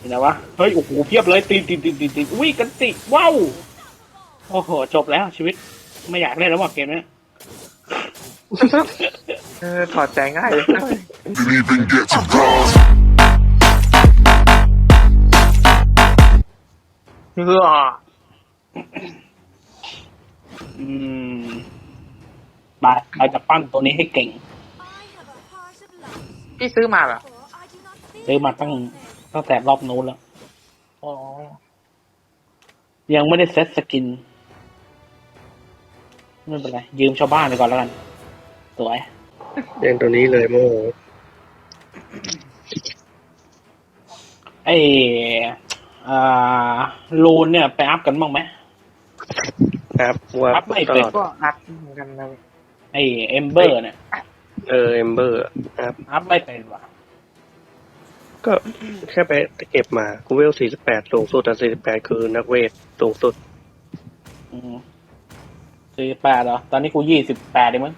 เห็นไหมวะ เฮ้ย โอ้โห เพียบเลยตีตีตีตีตีอุ้ย กันติว้าวโอ้โห จบแล้วชีวิต ไม่อยากเล่นแล้วว่ะเกมเนี้ย เออถอดใจง่ายเลย Didn't even get to cross. เพื่ออืมไปเราจะปั้นตัวนี้ให้เก่งพี่ซื้อมาเหรอซื้อมาตั้ง ตั้งแต่รอบนู้นแล้ว อ๋อ ยังไม่ได้เซ็ตสกิน ไม่เป็นไร ยืมชาวบ้านไปก่อนแล้วกัน สวย เล่นตัวนี้เลยโมโหไอ้อ่าลูนเนี่ย ไปอัพกันบ้างไหม ครับว่าครับไม่ตเป็นลอดก็อัดเหมือนกันนะไอ้เอมเบอร์เนี่ย เออเอมเบอร์ครับ อัพไม่เป็นว่ะ ก็แค่ไปเก็บมากูเวล48สูงสุดแต่48คือนักเวทสูงสุดอืมสี่แปดเหรอ ตอนนี้กูยี่สิบแปดเองมั้ง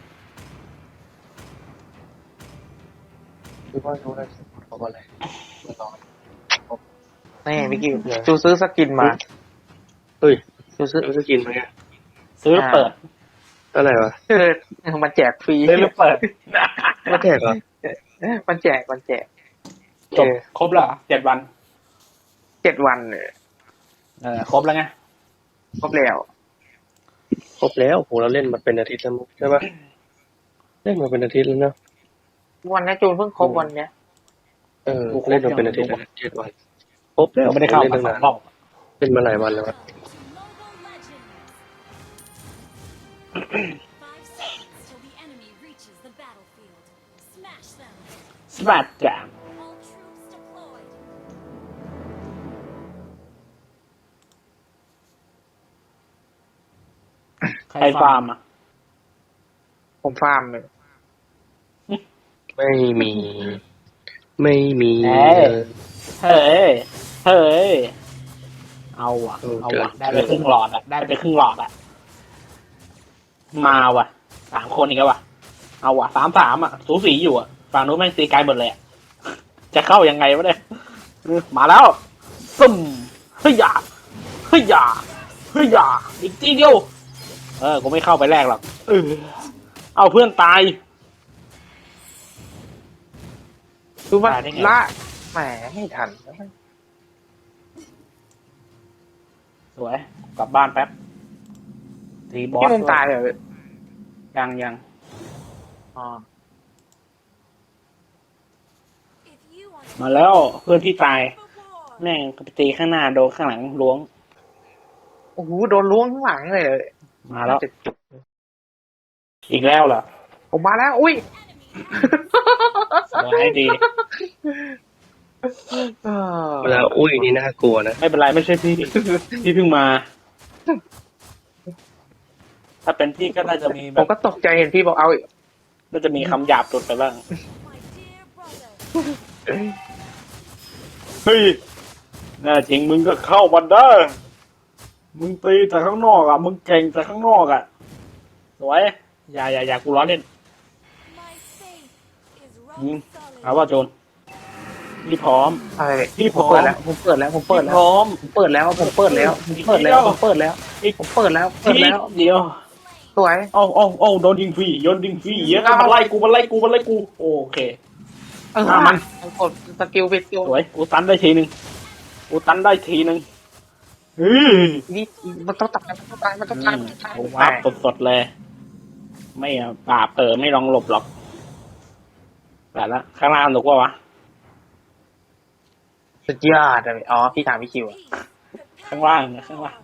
คือว่ารู้แล้วบอกอะไรแน่พี่กิวจูซื้อสกินมาเฮ้ยจูซื้อรู้จะกินไหมอะซื้อแล้วเปิดอะไรวะเออมันแจกฟรีซื้อแล้วเปิดมาแทกเหรอมันแจกมันแจก จบครบแล้วเหรอเจ็ดวัน เจ็ดวันเนี่ยเออครบแล้วไงครบแล้วครบแล้วโหเราเล่นมาเป็นอาทิตย์แล้วมั้งใช่ปะเล่นมาเป็นอาทิตย์แล้วเนอะวันนี้จูนเพิ่งครบวันเนี้ยเออเล่นมาเป็นอาทิตย์แล้วเจ็ดวันครบแล้วเราไม่ได้เข้าเล่นมาตั้งสอนางนรอบเล่นมาหลายวันแล้วอะ Five seconds till the enemy reaches the battlefield. Smash them. สบัดจ้ะ All ใครฟาร์มอะ ผมฟาร์มเลยไม่มี ไม่มีเอ้ยเออเฮ้ยเฮ้ยเอาว่ะ เออเอาว่ะเจอได้ไปครึ่งหลอดอะ ได้ไปครึ่งหลอดอะ มาว่ะ สามคนอีกแล้วว่ะ เอาว่ะสามสามอะ สูสีอยู่อะ ฝั่งนู้นแม่งตีไกลหมดเลยอะจะเข้ายังไงวะเนี่ยเออมาแล้วซึมเฮ้ยอย่าเฮ้ยอย่าเฮ้ยอย่าอีกทีเดียว เออกูไม่เข้าไปแรกหรอกเออเอาเพื่อนตายคือมันตายได้ไง ละแหมไม่ทัน สวย กลับบ้านแป๊บตีบอสพี่มุมตายเหรอยังยังอ๋อ If you want มาแล้วเพื่อนที่ตาย for war, แม่งไปตีข้างหน้าโดนข้างหลังล้วง โอ้โห โดนล้วงข้างหลังเลย มาแล้วจะจบอีกแล้วเหรอ ผมมาแล้ว อุ้ยสวยให้ดีเออเวลาอุ้ยนี่น่ากลัวนะ ไม่เป็นไรไม่ใช่พี่ พี่เพิ่งมา ถ้าเป็นพี่ก็น่าจะมีแบผมบก็ตกใจเห็นพี่บอกเอาอีกน่าจะมีคำหยาบตุดไปบ้าง my dear brother. เฮ้ยแน่จริงมึงก็เข้ามาได้ มึงตีแต่ข้างนอกอะ มึงเก่งแต่ข้างนอกอะ สวย อย่าอย่าอย่ากูล้อเล่น My faith is rock Mm. solid. เอาว่าโจนพี่พร้อมอะไรพี่พผร้มอมเปิดแล้วผมเปิดแล้วผมเปิดพี่แล้พวร้อมผมเปิดแล้ว ผมเปิดแล้ว ผมเปิดแล้ว ผมเปิดแล้วอีกผมเปิดแล้วเปิดทีแล้ว เปิดแล้ว เดียว สวยเอ้าเอ้าเอ้าโดนยิงฟรีโยนยิงฟรีเยอะเอามาไล่กูมาไล่กูมาไล่กู โอเคเอออะมันกดสกิลไปตัวสวย กูตันได้ทีหนึ่งกูตันได้ทีหนึ่ง เฮ้ยนี่มันต้องตายมันต้องตายมันต้องตายมันต้องตายโอ้วับสดๆเลย ไม่อะปราบเออไม่ลองหลบหรอกแต่ละข้างล่างหนุกว่าวะสุดยอดเลยอ๋อพี่ถามพี่คิวอะข้างล่างเนี่ยข้างล่าง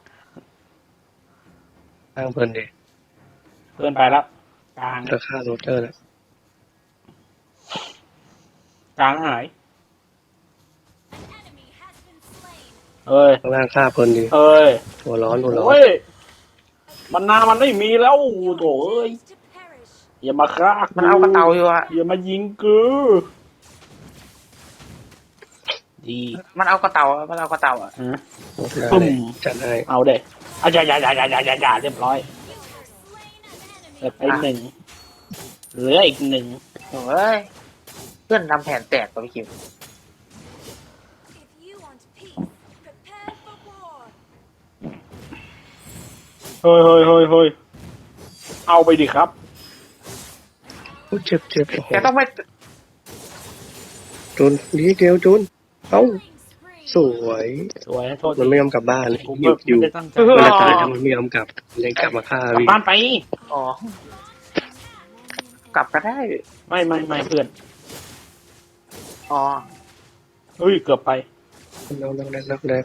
ข้างเพลินดิเพื่อนไปแล้วกลางราคาโรเตอร์นะกลางหาย เอ้ยข้างล่างค่าเพลินดิเอ้ยหัวร้อนหัวร้อน โอ้ยมันนามันไม่มีแล้วโถเอ้ย To perish. อย่ามาฆ่ากูมันเอากระเตาอยู่อะอย่ามายิงกูดีมันเอากระเตาอะมันเอากระเตาอะฮะได้ปึ้มเลยจัดให้เอาเด้อาอย่าอย่าอย่าอย่าอย่าอย่าอย่าเรียบร้อย You have slain an เหลือ enemy. ไปหนึ่งเหลืออีกหนึ่งโอ้ยเพื่อนทำแผนแตกกับพี่คิว เฮ้ยเฮ้ยเฮ้ยเฮ้ยเอาไปดิครับ โอ้เจ็บเจ็บโอ้โหแกต้องไม่จูนดีเดียวจูนเอ้า Killing spree. สวยสวยโทษมันไม่ยอมกลับบ้านกูอยู่อยู่ไม่ได้ตั้งใจเออเวลาตายแล้วมันไม่ยอมกลับมันยังกลับมาฆ่ากลับพี่บ้านไป อ๋อ กลับก็ได้ ไม่ไม่ไม่เพื่อนอ๋อ เฮ้ย เกือบไปแล้วแล้วแล้วแล้ว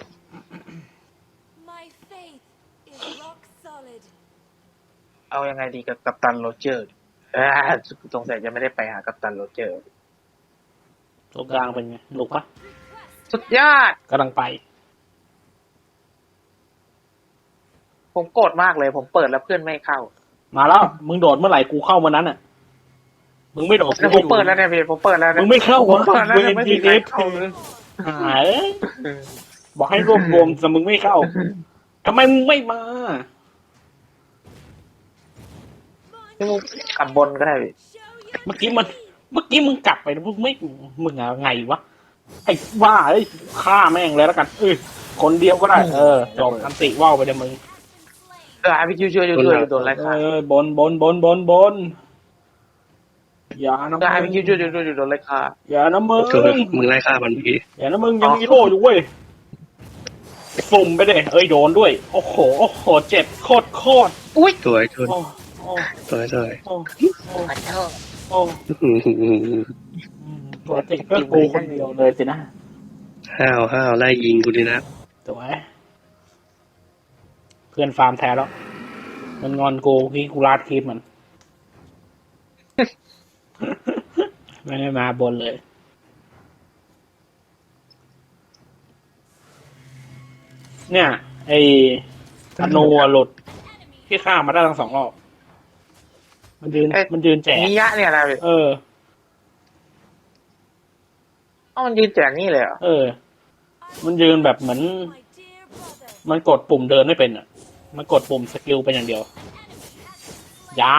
เอายังไงดีกับกัปตันโรเจอร์เอ่าสงสัยจะไม่ได้ไปหากัปตันโรเจอร์ตรงกลางเป็นไงหนุกปะสุดยอดกำลังไป ผมโกรธมากเลย ผมเปิดแล้วเพื่อนไม่เข้า มาแล้ว มึงโดดเมื่อไหร่กูเข้าเมื่อนั้นอะ มึงไม่โดดแล้วผมเปิดแล้วเนี่ยพี่ผมเปิดแล้วมึเนี่ยงไม่เข้าผมวะเปิดแล้วเวเนี่ยนไม่ทีมีใครเอฟเข้าหายบอกให้รวบรวมแต่มึงไม่เข้าทำไมมึงไม่มา นี่มึงกลับบนก็ได้พี่เมื่อกี้มัน เมื่อกี้มึงกลับไปแล้วมึงไม่มึงอะไงวะไอ้ว่าเอ้ยฆ่าแม่งเลยแล้วกัน เออคนเดียวก็ได้ เออจบอันติว่าวไปเดี๋ยวมึง has been slain. เออพี่คิวช่วยช่วยช่วยโดนไล่ฆ่าอบนบนบนบนบนอย่านะเออมึพี่งคิวช่วยช่วยช่วยโดนไล่ฆ่าอย่านะมึงมึงไล่ฆ่ามันพี่อย่านะมึงยังมีโล่อยู่เว้ยสุ่มไปเด้เอ้ยโดนด้วย โอ้โห โอ้โห เจ็บโคตรโคตรอุ้ยสวยจูนโอ้ สวยสวยโอ้โอ้ขอโทษโอ้อื้อหืออืมปกติก็กูคนเดียวเลยสินะห้าวห้าวไล่ยิงกูดีนะสวยเพื่อนฟาร์มแท้แล้ว มันงอนกูพี่กูลาดคลิปมัน ไม่ได้มาบนเลยเนี่ย ไอ้ธนูอะหลุดที่ฆ่ามาได้ทั้งสองรอบ มันยืนมันยืนแจกนิยะเนี่ยนะพี่เออ เอ้ามันยืนแจกนี่เลยเหรอเออ มันยืนแบบเหมือน My dear brother. มันกดปุ่มเดินไม่เป็นอะ มันกดปุ่มสกิลเป็นอย่างเดียวอย่า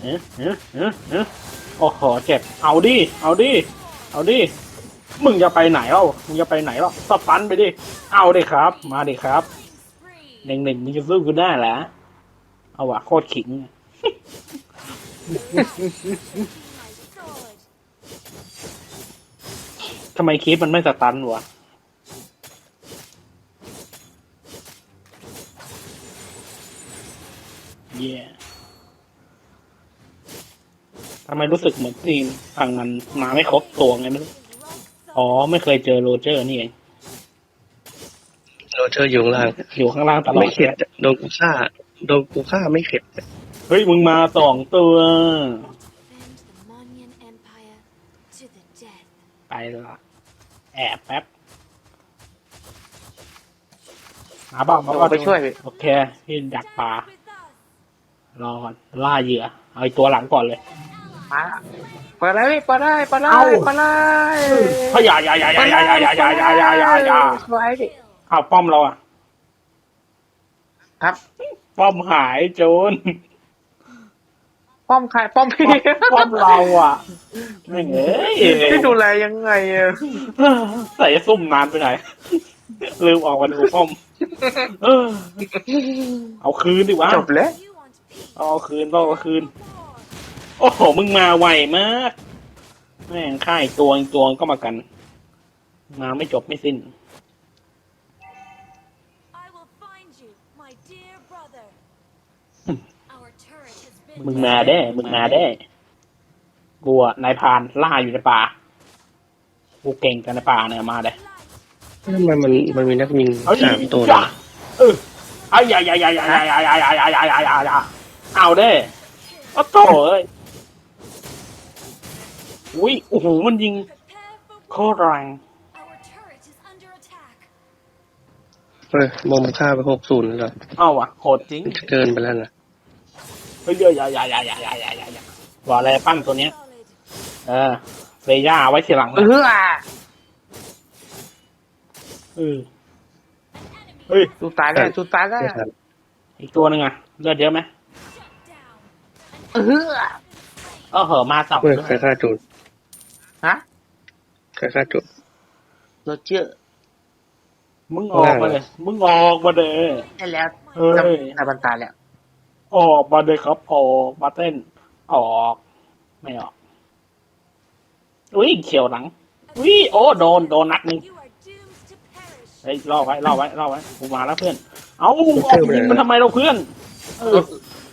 เอ๊ะเอ๊ะเอ๊ะเอ๊ะโอ้โหเจ็บ เอาดิ เอาดิ เอาดิ มึงจะไปไหนเล่ามึงจะไปไหนเล่าสปันไปดิ เอาดิครับ มาดิครับ Spree. หนึ่งหนึ่งมึงจะสู้กูได้เหรอเอาวะโคตรขิง ทำไมคีปมันไม่สตันวะเย่ทำไมรู้สึกเหมือนทีมฝั่งมันมาไม่ครบตัวไงไม่รู้ อ๋อ ไม่เคยเจอโรเจอร์นี่เอง เจอร์อยู่ข้างล่าง อยู่ข้างล่างตลอไม่ดเข็ดอะโดนกูฆ่าโดนกูฆ่าไม่เข็ดอะเฮ้ยมึงมาสองตัว Defend the Monyan Empire to the death. ไปละแอบแป๊บมาบ้างมาเดี๋ยวบ้างไปช่วยพี่โอเคพี่ดักปลา Stand with us. รอก่อนล่าเหยื่อเอาไอ้ตัวหลังก่อนเลยมาเปิดเลยพี่เปิดได้เปิดได้เอ้าเปิดได้เฮ้ยอย่าอย่าอย่าอย่าอย่าอย่าอย่าอย่าอย่าอย่าอย่าสวยพี่เอาป้อมเราอะครับ ป้อมหายโจนป้อมใครป้อมพี่ป้อมเราอะไม่เอ้ยพี่ดูแลยังไงอะใส่ซุ่มนานไปไหนลืมออกมาดูป้อมเออเอาคืนดิวะจบแล้ว You want peace. เอาคืนต้องเอาคืน War. โอ้โห มึงมาไวมาก แม่งค่ายตัวอีกตัวก็มากัน มาไม่จบไม่สิ้น มึงมาได้ มึงมาได้กูอะนายพรานล่าอยู่ในป่า กูเก่งกันในป่าเนี่ยมาเลย light. ทำไมมันมันมีนักยิงเอาดิสามตัวจ้ะนะเออไอ้ยายายายายายายายายายายายาเอาเด้โอ้โถเอ้ยอุ้ยโอ้โหมันยิง Prepare for โค war. ตรแรง Our turret is under attack. เฮ้ยมอมฆ่าไปหกศูนย์แล้วเหรอเอ้าว่ะโหดจริงมันจะเกินไปแล้วนะเฮ้ยเยอะยายายายายายายายาว่าอะไรปั้นตัวเนี้ย เออเฟย่าไว้ทีหลังเอนะอเออเฮ้ยดูตายแล้วดูตายแล้วไม่ทันอีกตัวหนึ่งอะเลือดเยอะไหมเออเออเหอะมาสองเฮ้ยใครฆ่าจูนฮะใครฆ่าจุดโรเจอร์มึงออกมาเลย มึงออกมาเลยใช่แล้วเฮ้ยจำตาบันตาแล้ว ออกมาเลยครับออกมาเต้น ออก ไม่ออกอุ้ยเขียวหลังอุ้ยโอ้โดนโดนนัดหนึ่ง You are doomed to perish. เฮ้ยล่อไว้ล่อไว้ล่อไว้กูมาแล้วเพื่อน เอาออกยิงมันทำไมเราเพื่อนเออ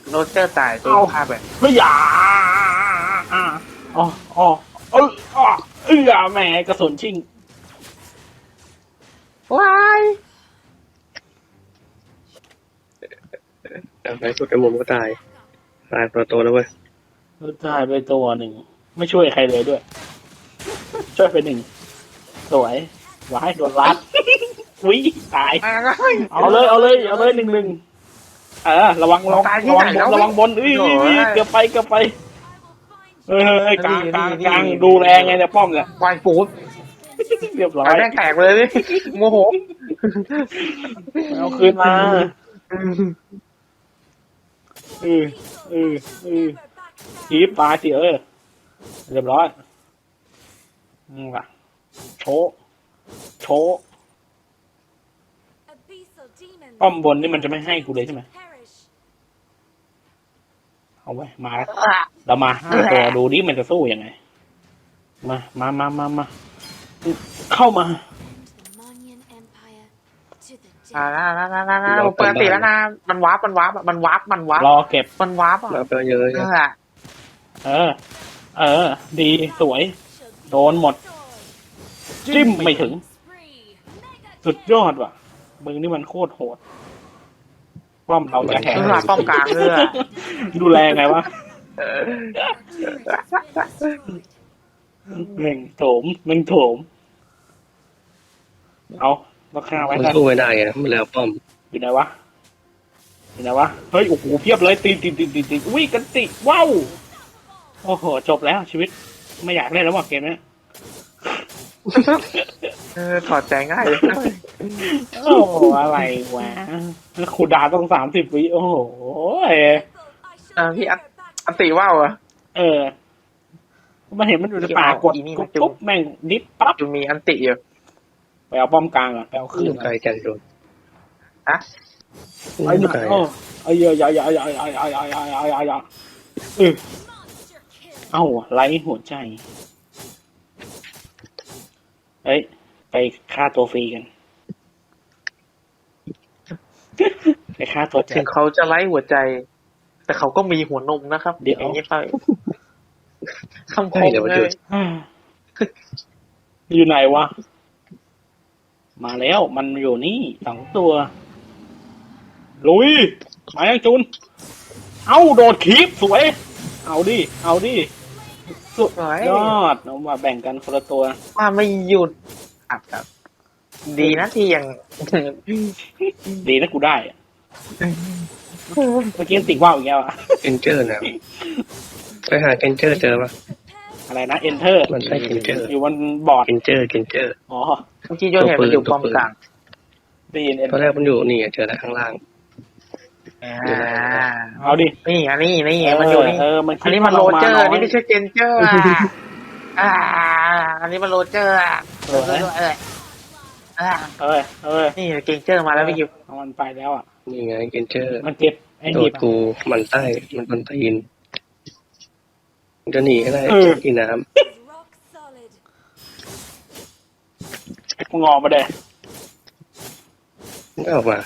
โรเจอร์ตายตัวเอาฆ่าไปเฮ้ยอย่าอ่าอ๋ออ๋อเอออ๋อเออแหมกระสุนชิงว้าย อะในสุดไอ้มุมก็ตาย ตายตัวโตแล้วเว้ยตายไปตัวหนึ่ง ไม่ช่วยใครเลยด้วย ช่วยไปหนึ่ง สวยว้ายโดนรัดวิตายมาแล้วเอาเลยเอาเลยเอาเลยหนึ่งหนึ่งเออระวังระวังตายที่ระวังไหนบแล้นวระวังบนเอ้ยโอ้เอ้ยยเกือบไปเกือบไป I will find เฮ้ you. ยเฮ้ยกลางกลางนี่กลางนี่ดูแลไงเนี่ยป้อมเนี่ยควายฟูดเรียบร้อยเอาแม่งแตกเลยดิโมโหเอาคืนมา เออเออเออ Never back คีบตาสิเออเรียบร้อยนี่ว่ะโชโชป้อมบนนี่มันจะไม่ให้กูเลยใช่ไหมเอาไว้มาแล้วเรามาห้าตัวดูดิมันจะสู้ยังไง มามามามามาเข้ามา To the Monyan Empire. To the อ่า dead. นะนะนะนะผมเปิดติแล้วนะ มันวาร์ปมันวาร์ปมันวาร์ปมันวาร์ปรอเก็บมันวาร์ปอะมาไปเยอะเอเลยอเออ เออ ดีสวย Shall โดนหมด destroy. จิ้มไม่ถึง Spree. Mega สุดยอดว่ะมึงนี่มันโคตรโหดป้อมเราจะแข็งเออป้อมกลางเออดูแลไงวะ Our turret has been destroyed. แม่งโถมแม่งโถมเอา ราคาไว้มันกันสู้ไม่ได้ไงมันแล้วป้อมอยู่ไหนวะอยู่ไหนวะเฮ้ยโอ้โหเพียบเลยตีนตีนตีนตีนตีนอุ้ยกันติว้าวโอ้โหจบแล้วชีวิตไม่อยากเล่นแล้วว่ะเกมเนี้ยเออถอดใจง่ายเลยโอ้โหอะไรวะคูลดาวน์ต้องสามสิบวิโอ้โห I shall เออพี่อัน never back อันติว่าวเหรอเออ มันเห็นมันอยู่ในป่ากดอีนี่กุ๊มันบจุ๊บ ปุ๊บแม่งดิฟปั๊บจะมีอันติอยู่ ไปเอาป้อมกลางอะไปเอาขึ้นไกลแกนโดนฮะไอ้หไม่นุ่ไกลโอ้ไอ้เหี้ยอย่าอย่าอย่าอย่าอย่าอย่าอย่าอย่าอย่าอย่าเออ monster kill. เอ้าไล่หัวใจเฮ้ย ไปฆ่าตัวฟรีกัน ไปฆ่าตัวแจถึกงเขาจะไล่หัวใจ แต่เขาก็มีหัวนมนะครับ เดี๋ยวอย่างนี้ไปคำคใช่มเดี๋ยวมาเลดูยอยู่ไหนวะ มาแล้วมันอยู่นี่สองตัว ลุยมายังจุน เอ้าโดดคีบสวย เอาดิ เอาดิสุดสวย ยอดเอามาแบ่งกันคนละตัว ว่าไม่หยุดอัดครับ ดีนะที่ยัง ดีนะกูได้อะเมื่อกี้ติ่งว่าวอีกแล้วอะเกนเจอร์นะไปหาเกนเจอร์เจอปะอะไรนะ enter มันใช่เกนเจอร์อยู่บนบอร์ดเกนเจอร์เกนเจอร์ อ๋อ เมื่อกี้โยนเห็นมันอยู่ป้อมกลางได้ยินตอน enter แรกมันอยู่นี่เจอแล้วข้างล่างอ่าเอาดิ นี่อันนี้นี่มันอยู่นี่เออมันอันนี้มันโรเจอร์คิดว่านี่ไม่ใช่เจนเจอร์อะอ่า อันนี้มันโรเจอร์อะเออเออเอออ่าเออเออนี่เกนเจอร์มาแล้วพี่กิวเอามันไปแล้วอะนี่ไงเกนเจอร์ มันเก็บไอ้โดนี่ดกูมันใต้มันมันตีนมันจะหนีก็ได้กินน้ Rock มึงออกมาเด้ำไม่ออกมา Down.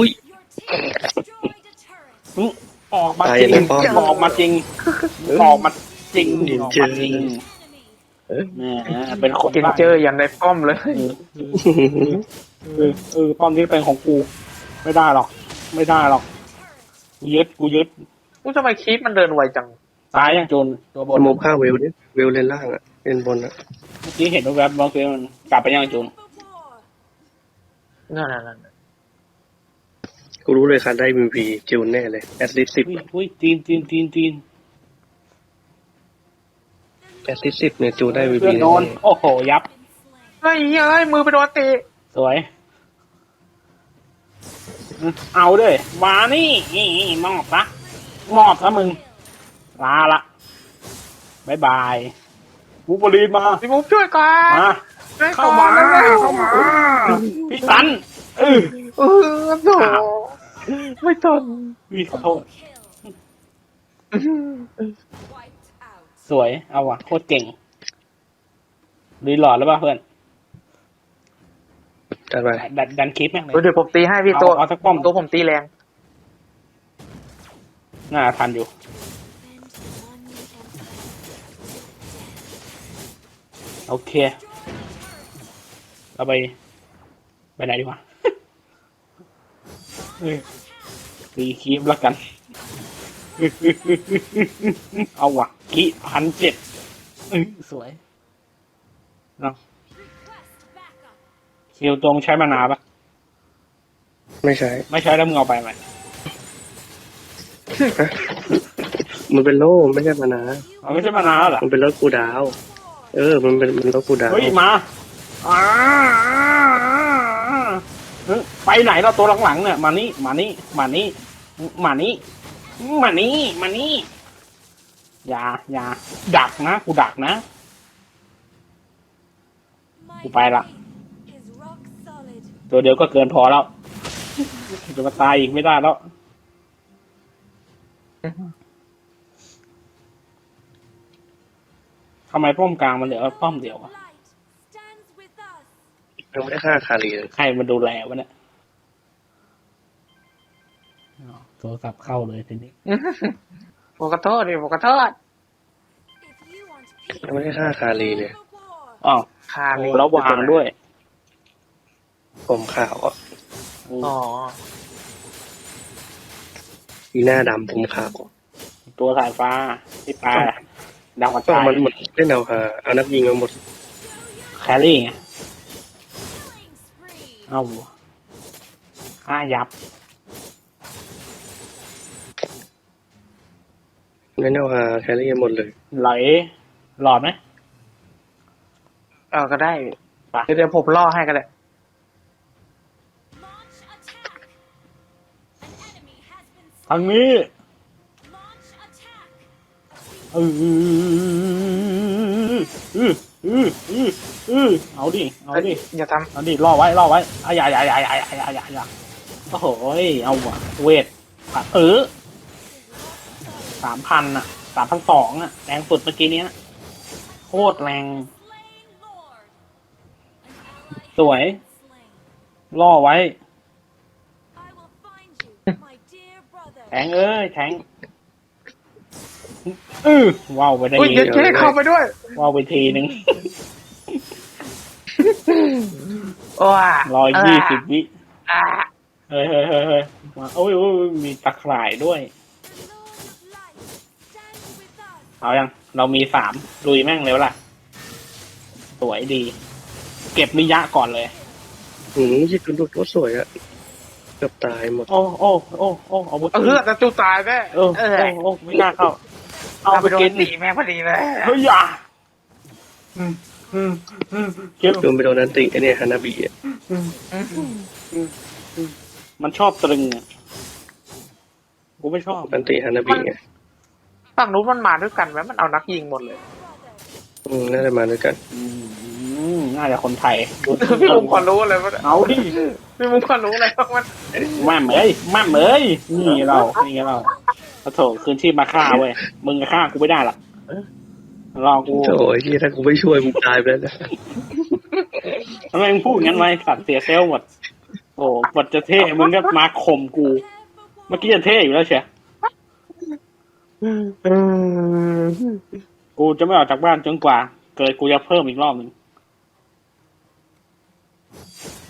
Ui. Your team destroyed a turret. มึงออกมาตายจริงอย่างไรป้อม ออกมาจริงออกมาจริงเดี๋ยวออกเจอมาจริง Enemy. แหมเป็นคนเกนเจอร์ยันในป้อมเลยเออเออเออป้อมนี้เป็นของกู ไม่ได้หรอก ไม่ได้หรอก Turret. กูยึดกูยึดอู้ทำไมคีปมันเดินไวจัง ตายยังโจนตัวบน โมข้าเวลดิเวลเลนล่างอะเลนบนอะเมื่อกี้เห็นแวบๆบางทีมันกลับไปยังโจน For war. นั่นนั่นนั่นกูรู้เลยค่ะได้บีพีจิวแน่เลยแอดลิสสิบอุ้ยอุ้ยจีนจีนจีนจีนแอดลิสสิบเนี่ยจูได้บีเพื่พีอนโดน โอ้โห ยับ Been slain. เฮ้ยเฮ้ย มือไปโดนตีสวย เอาด้วยมานี่นี่มอบซะมอบซะมึง ลาละบายบายบูบลีนมาพี่มุกช่วยก่อน มาช่วย เข้าก่อมานร็วเข้ามาพี่ตันเออเออโถไม่ทนพี่ขอโทษ Kill. Wiped out. สวยเอาว่ะโคตรเก่งรีโหลอดแล้วป่ะเพื่อนจัดไปดันดันคลิปแม่งเลยเดี๋ยวผมตีให้พี่เอาตัวเอาสักป้อมตัวผมตีแรงน่าทันอยู่ Defend one empire. โอเค เราไป ไปไหนดีวะเออรีคลิปแล้วกัน เอาว่ะกิพันเจ็ดสวยเนาะ Request backup. คิวตัวมึงใช้มานาวปะไม่ใช่ไม่ใช้แล้วมึงเอาไปไหมมันเป็นโล่ไม่ใช่มานะเอาไม่ใช่มานาวเหรอมันเป็นรถกูดาว เออ มันเป็นมันรถกูดาว เฮ้ย มาอ่าเฮ้ย ไปไหนเราตัวหลังๆเนี่ยมานี่มานี่มานี่มานี่มานี่มานี่อย่าอย่าดักนะกูดักนะ My กูไปละ faith is rock solid. ตัวเดียวก็เกินพอแล้วจะมาตายอีกไม่ได้แล้วทำไมป้อมกลางมันเหลือป้อมเดียว Of อะ light stands with us. ยังไม่ได้ฆ่าคารีเลยใครมาดูแลวะเนี่ยอ๋อโทรศัพท์เข้าเลยทีนี้ผมขอโทษดิผมขอโทษ If you want peace, ยังไม่ได้ฆ่าคารีเลย never war. อ้าวคารีแล้ววางด้วย ผมขาวอะอ๋ออีหน้าดำผมขาวตัวสายฟ้าที่ตาดาวกระก็จายมันหมดเล่นเอาฮาเอานักยิงมาหมดแครี่ไง Killing spree. เอาห้ายับ เล่นเอาฮาแครี่หมดเลยไหลหลอดไหมเออก็ได้ไปเดี๋ยวเดี๋ยวผมล่อให้ก็ได้ Launch attack. An enemy has been ทางนี้ Launch attack. เออเออเออเออเออเอาดิ เอาดิ อย่าทเอาดิล่อไว้ล่อไว้อะอย่าอย่าอย่าอย่าอย่าอย่าอย่าโอ้โหยเอาว่ะเวทอะเออ สามพันอะสามพันสองอะ แรงสุดเมื่อกี้เนี้ย โคตรแรง Slain Lord. An ally สวย has been slain. ล่อไว้ I will find you, my dear brother. แทงเอ้ย แทงเออว้าวไปได้ำอุ้ยอีเดี๋ยวกเจ๊เข้าไปด้วยว้าวไปทีนึงว้าร้อยยี่สิบวิอ่าเฮ้ยเฮ้ยเฮ้ยเฮ้ยมาโอ้ยโอ้ยมีตะข่ายด้วย เอายังเรามีสามลุยแม่งเร็วล่ะ สวยดี เก็บมิยะก่อนเลย หืมยี่คุณดูตัวสวยอะเกือบตายหมด โอ้โอ้โอ้โอ้เอาบุเออแต่จูตายแม่เออเอโอ้อโอ้ไม่น่าเข้า เอาเอาไปไปโดกินนตีแม่พอดีเลยเฮ้ยอย่าอืมอืมอืมเก็บโดนไปโดนนันติไอเนี่ยฮานาบิอะมันชอบตรึงอะกูไม่ชอบ นันติฮานาบิไง ฝั่งนู้นมันมาด้วยกันไหมมันเอานักยิงหมดเลย Brother. อืมน่าจะมาด้วยกัน อืมน่าจะคนไทยพี่มุมควรรู้อะไรวะเนี่ยเอาดิพี่มุมควรรู้อะไรบ้างมันแม่มเอ้ยแม่มเอ้ยนี่เรา นี่เราโอ้โถคืนชีพมาฆ่าเว้ย มึงจะฆ่ากูไม่ได้หรอกรอกูโอ้ยที่ถ้ากูไม่ช่วยกูตายไปแล้วนะทำไมมึงพูดงั้นไว้สัตว์เสียเซลล์หมด โอ้บทจะเท่ มึงก็มาข่มกู Prepare for war. เมื่อกี้จะเท่อยู่แล้วเชีย กูจะไม่ออกจากบ้านจนกว่า เกิดกูจะเพิ่มอีกรอบหนึ่ง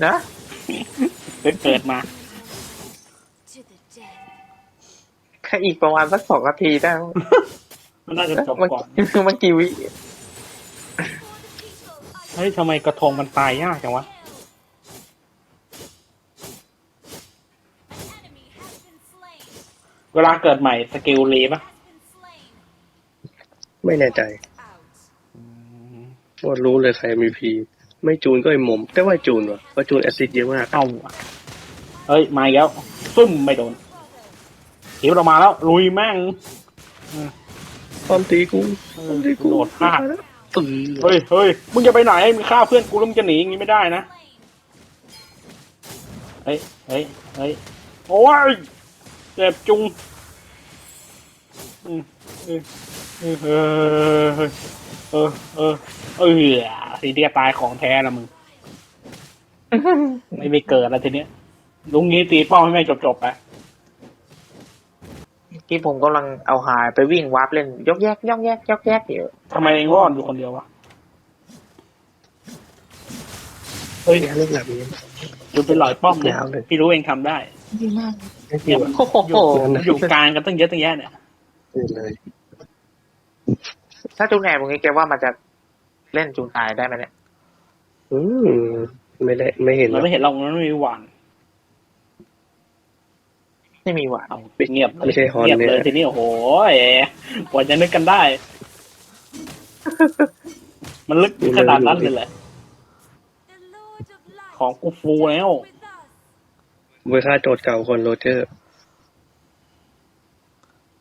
นะเกิดเกิดมา To the death. แค่อีกประมาณสักสองนาทีได้ มั้งมันน่าจะจบมันก่อนมันกี่วิ For the people, I เฮ้ยทำไมกระทงมันตายยากจังวะ An enemy has been slain. เวลาเกิดใหม่สกิลรีปะ Has been slain. ไม่แน่ใจ Out. ว่ารู้เลยใครมีพีไม่จูนก็ไอ้หมม แต่ว่าจูนว่ะเพราะจูนแอซิดเยอะมากเอาว่ะเฮ้ย มาอีกแล้วซุ่มไม่โดน Brother. หิวเรามาแล้วลุยแม่งป้อมตีกูเอป้ออมตีกูโดดพลาดปื้เฮ้ยเฮ้ยมึงจะไปไหนมึงฆ่าเพื่อนกูแล้วมึงจะหนีอย่างนี้ไม่ได้นะเฮ้ยเฮ้ยเฮ้ยโอ้ยเจ็บจุงอืมเออ เออเออเออเออเออสีเดียตายของแท้ละมึง ไม่ไปเกิดแล้วทีเนี้ย ลุงนี้ตีป้อมให้แม่จบๆไปเมื่ผมกำลังเอาหายไปวิ่งวาร์ปเล่น ยกแยกยกแยกยกแยกอยู่ทำไมเองรอดอยู่คนเดียววะ เฮ้ยเรื่องแบบนี้จุดเป็นหลอยป้อมเนี่ยาวเลยพี่รู้เองทำได้ไม่เกี่ยวโอ้โหอยู่อยู่กลางกันตั้งเยอะตั้งแยะเนี่ยเลย ถ้าจูนแอบตรงนี้แกว่ามันจะเล่นจูนตายได้ไหมเนี่ยอืมไม่ได้ไม่เห็นหรมัอนกไม่เห็นเรามันไม่มีหวานไม่มีหวานเอาเงียบไม่ใช่ฮอนเงียบเนี่ยเลยทีนี้โอ้โหกว่าจะนึกกันได้ มันลึกขนาดนั้นเลยเหรอ The Lord of Light ของกูฟูแล้ว with us. เวค่าโจทย์เก่าคนโรเจอร์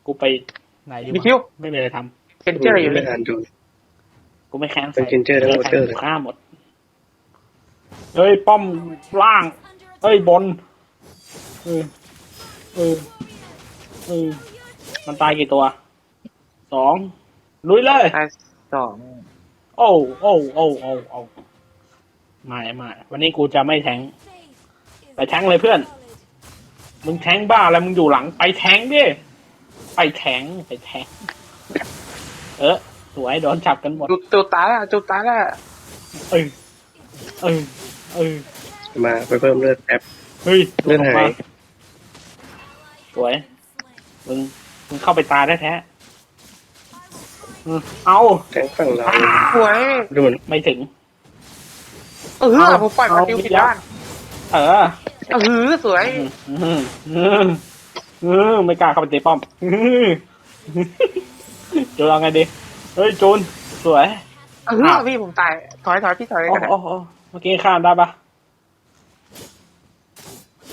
กูไปไหนดีมีคิววะไม่มีอะไรท เคนเจอร์อยู่ไม่นี่ทันจูนำกูไม่แค้นเป็น Ginger และ Roger เลยฆ่าหมด เฮ้ย ป้อมล่าง Under เฮ้ย บน เออ เออ เออ มันตายกี่ตัว สอง ลุยเลยตายสอง โอ้ โอ้ โอ้ โอ้โอ้ไม่ไม่วันนี้กูจะไม่แทง faith is ไปแทงเลยเพื่อน solid. มึงแทงบ้าอะไร มึงอยู่หลัง ไปแทงดิ ไปแทง ไปแทง เออสวยโดนจับกันหมด จูจูตายแล้วจูตายแล้วเออเออเออมาไปเพิ่มเลือดแป๊บเฮ้ยเลื่อนหาย สวยมึงมึงเข้าไปตายได้แท้ๆอืมเอาแทงฝั่งเราสวยดูเหมือนไม่ถึง เออเอาผมปล่อยมาเอาดิวผิดยับด้านเออ เออสวยอืมอืมอืมไม่กล้าเข้าไปตีป้อมอืม จูนเอาไงดี เฮ้ยจูนสวยเอออ้าวพี่ผมตาย ถอยถอยพี่ถอยเลยโอ้กันนะโอ้โอ้เมื่อกี้ข้ามได้ปะ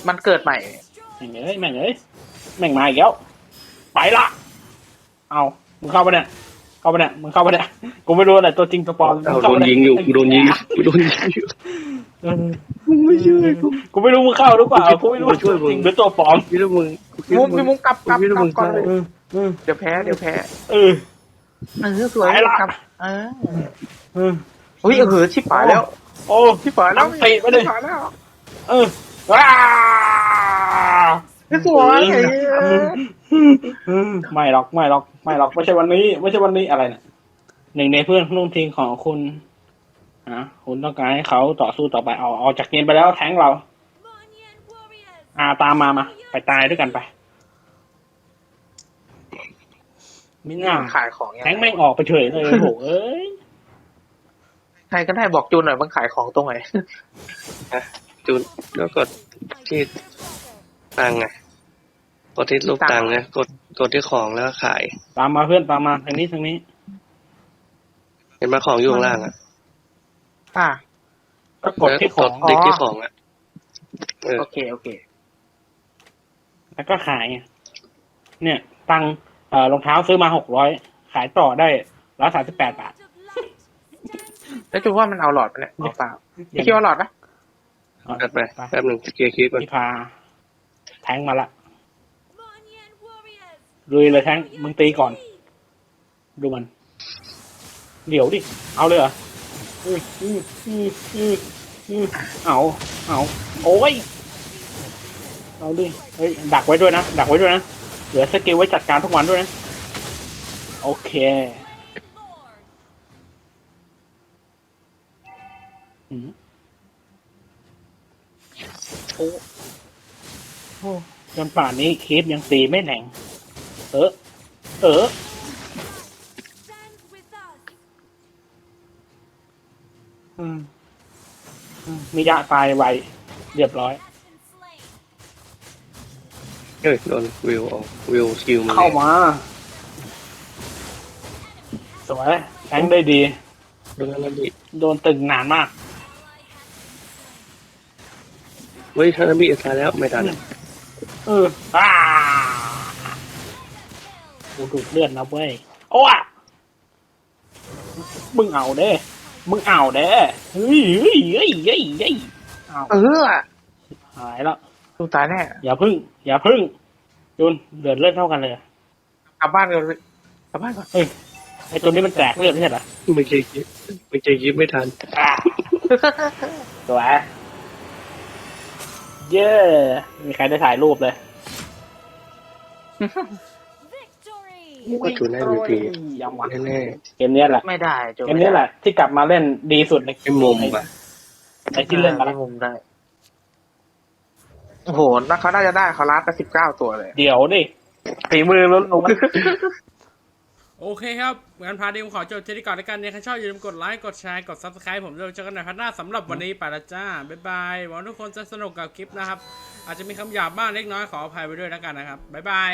มันเกิดใหม่ แม่งเอ้ยแม่งเอ้ยแม่งมาอีกแล้วไปละเอามึงเข้าไปเนี่ยเข้าไปเนี่ยมึงเข้าไปเนี่ยกูไม่รู้อะไรตัวจริงตัวปลอมเอามึงโดเข้านไปเนี่ยิงอยู่กูโดนยิงกูโดนยิงอยู่เออไม่ช่วยกู กูไม่รู้มึงเข้าหรือเปล่ากูไม่รู้ว่าช่วยมึง จริงหรือตัวปลอมพี่ลูกมึงกูคิดมุว่ามมึพี่งมุมกลับกลับพี่กลูกลับมึงก่อนเลยเออเออเดี๋ยวแพ้เดี๋ยวแพ้ เออ เออสวยไปละ กลับเออเออเฮ้ยเออชิบหายแล้วโอ้ ชิบหายแล้วน้ำตีไปเลย ชิบหายแล้วเออว้าสวยไอ้เหี้ยไม่หรอกไม่หรอกไม่หรอกไม่ใช่วันนี้ ไม่ใช่วันนี้อะไรเนี่ยหนึ่งในเพื่อนร่วมทีมของคุณอะคุณต้องการให้เขาต่อสู้ต่อไปเอาออกจากเกมไปแล้วแทงเรา Monyan warriors. อ่าตามมามาไปตายด้วยกันไป มิน่าขายของยังแทไงงแม่งออกไปเฉยเลยโอ้โหเอ้ยใครก็ได้บอกจูนหน่อยมันขายของตรงไหนจูนแล้วกด My Shit. dear brother. ตังค์ไงกดที่รูปตังค์นะกดกดที่ของแล้วก็ขาย ตามมาเพื่อนตามมาทางนี้ทางนี้ เห็นไหมาของอยู่ข้างล่างอะอ่าก็กดที่ของแล้วกดติ๊กที่ของอะเออโอเคโอเค แล้วก็ขายไงเนี่ย ตังค์ เอ่อรองเท้าซื้อมาหกร้อยขายต่อได้ร้อยสามสิบแปดบาท Lord of light. Stand แล้วจูนว่ามันเอาหลอดไปเนี่ยเอาเปล่าพี่คิดว่าหลอดปะจัดไปแป๊บหนึ่งเคลียร์คลิปก่อนพี่พา แทงมาละ Monyan warriors. ลุยเลยแทงมึงตีก่อน ดูมัน เดี๋ยวดิ เอาเลยเหรออืมอืมอืมอืมอืมเอา เอา โอ้ย เอาดิ เฮ้ย ดักไว้ด้วยนะ ดักไว้ด้วยนะ เหลือสกิลไว้จัดการทุกวันด้วยนะ โอเคอืมโอ้โอ้จนป่านนี้คลิปยังตีไม่แหน่ง เออ เออ อืมอืมมิยะตายไว เรียบร้อย เฮ้ยโดนวิวออกวิวสกิลมันเข้ามา สวยแทงได้ดี โดนแล้วดิโดนตึงนานมาก เฮ้ยทานาบิตายแล้วไม่ทันเอออ้ากูดูดเลือดนะเว้ย โอ้อะมึงเอาเด้ มึงเอาเด้เฮ้ยเฮ้ยเฮ้ยเฮ้ยเฮ้ยเอาเออหายแล้ว ลูกตายแน่อย่าพึ่ง อย่าพึ่งยุนเดือดเลือดเท่ากันเลยกลับบ้านกันเลยกลับบ้านก่อนไอ้ตัวนี้มันแตกเลือดไม่ใช่เหรอไม่ใช่ยิบไม่ใช่ยิบไม่ทันอะสวยเย้มีใครได้ถ่ายรูปเลย Victory! ก็ถือได้มีปียังวะแน่เกมเนี้ยแหละไม่ได้โจเกมเนี้ยแหละที่กลับมาเล่นดีสุดในๆไอ้มุมอะไอ้ที่เล่นมาได้แล้ว มุมได้ โอ้โหน่าเขาน่าจะได้เขาลัดไปสิบเก้าตัวเลยเดี๋ยวดิฝีมือล้วนโอเคครับงั้นพาร์ทนี้ผมขอจบที่นี่ก่อนแล้วกันเนี่ยใครชอบอย่าลืมกดไลค์ กดแชร์ กด subscribe ผมด้วยเจอกันในพาร์ทหน้าสำหรับวันนี้ไปและจ้า บ๊ายบาย หวังทุกคนจะสนุกกับคลิปนะครับ อาจจะมีคำหยาบบ้างเล็กน้อยขออภัยไปด้วยแล้วกันนะครับ บ๊ายบาย